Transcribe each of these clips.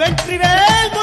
வெற்றிவேல்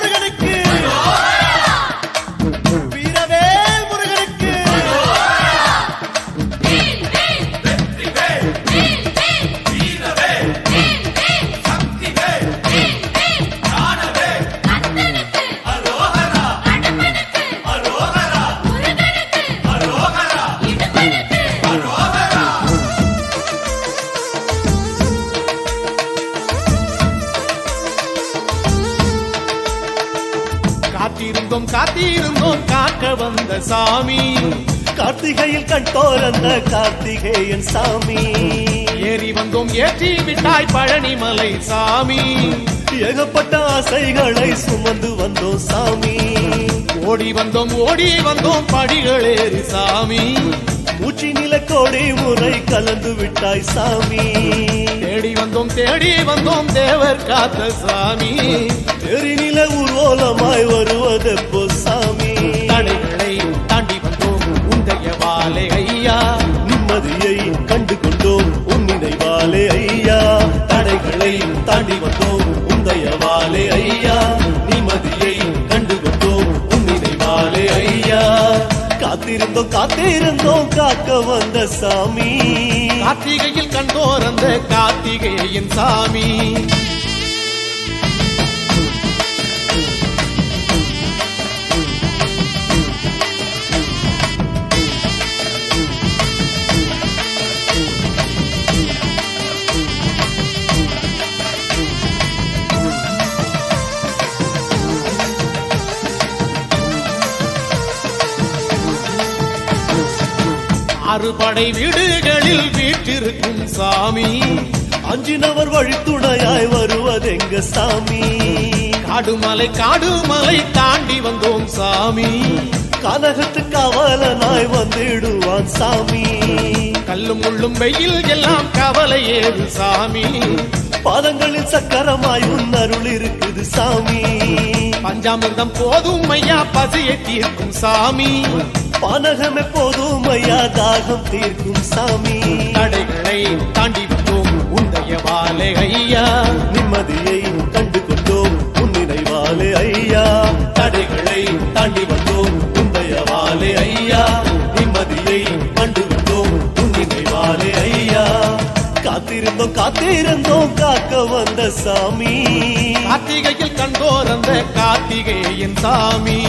காத்திருந்தோம் காத்திருந்தோம் காக்க வந்த சாமி. கார்த்திகையில் கண் தோறந்த கார்த்திகேயன் சாமி. ஏறி வந்தோம் ஏற்றி விட்டாய் பழனிமலை சாமி. ஏகப்பட்ட ஆசைகளை சுமந்து வந்தோம் சாமி. ஓடி வந்தோம் ஓடி வந்தோம் படிகளேறி சாமி. மூச்சு நிலக்கோடி முறை கலந்து விட்டாய் சாமி. வந்தோம் தேடி வந்தோம் தேவர் காத்த சாமி. எரிநில ஊர்வலமாய் வருவதெப்போ சாமி? தடைகளை தாண்டி வந்தோம் உந்தைய வாழை ஐயா. நிம்மதியை கண்டு கொண்டோம் உன் நினைவாலே ஐயா. தடைகளை தாண்டி வந்தோம் உந்தயவாலே ஐயா. நிம்மதியை கண்டு கொண்டோம் உன் நினைவாலே ஐயா. காத்திருந்தோம் காத்திருந்தோம் காக்க வந்த சாமி. கார்த்திகையில் கண்டோரந்த கார்த்திகேயன் சாமி. அறுபடை வீடுகளில் வீற்றிருக்கும் சாமி. அஞ்சினவர் வழித்துணையாய் வருவதெங்க சாமி? காடுமலை காடுமலை தாண்டி வந்தோம் சாமி. கனகத்து கவலனாய் வந்திடுவான் சாமி. கல்லும் முள்ளும் வெயில் எல்லாம் கவலை ஏது சாமி. பாதங்களில் சக்கரமாய் உன் அருள் இருக்குது சாமி. பஞ்சாமிர்தம் போதும் ஐயா பசியை தீர்க்கும் சாமி. பானகம் எப்போதும் ஐயா தாகம் தீர்க்கும் சாமி. தடைகளை தாண்டி வந்தோம் உந்தைய வாழை ஐயா. நிம்மதியை கண்டு கொண்டோம் உன் நினைவாலே ஐயா. தடைகளை தாண்டி வந்தோம் உந்தயவாலே ஐயா. நிம்மதியை கண்டு கொண்டோம் உன் நினைவாலே ஐயா. காத்திருந்தோம் காத்திருந்தோம் காக்க வந்த சாமி. கார்த்திகையில் கண்டோர் அந்த கார்த்திகேயன் சாமி.